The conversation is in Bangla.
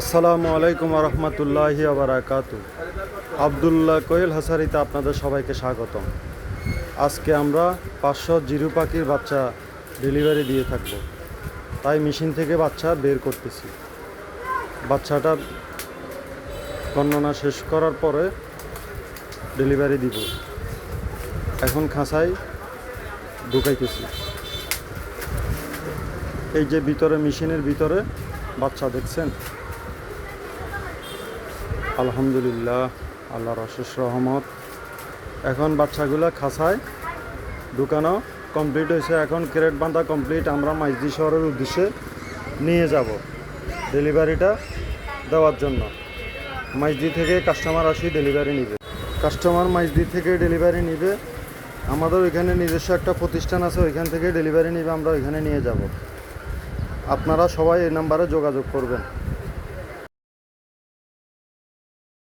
আসসালামু আলাইকুম রহমতুল্লাহি আবরাকাত আবদুল্লাহ কোয়েল হাসারিতে আপনাদের সবাইকে স্বাগতম। আজকে আমরা পাঁচশো জিরু পাখির বাচ্চা ডেলিভারি দিয়ে থাকব। তাই মেশিন থেকে বাচ্চা বের করতেছি। বাচ্চাটা গণনা শেষ করার পরে ডেলিভারি দিব। এখন খাঁচায় ঢুকাইতেছি। এই যে ভিতরে, মেশিনের ভিতরে বাচ্চা দেখছেন? আলহামদুলিল্লাহ, আল্লাহর অশেষ রহমত। এখন বাচ্চাগুলো খাসায়, ঢুকানো কমপ্লিট হয়েছে। এখন ক্রেট বাঁধা কমপ্লিট। আমরা মাইজদি শহরের উদ্দেশ্যে নিয়ে যাব ডেলিভারিটা দেওয়ার জন্য। মাইজদি থেকে কাস্টমার আসি, ডেলিভারি নিবে। কাস্টমার মাইজদি থেকে ডেলিভারি নিবে। আমাদের ওইখানে নিজস্ব একটা প্রতিষ্ঠান আছে, ওইখান থেকে ডেলিভারি নিবে। আমরা ওইখানে নিয়ে যাব। আপনারা সবাই এই নাম্বারে যোগাযোগ করবেন।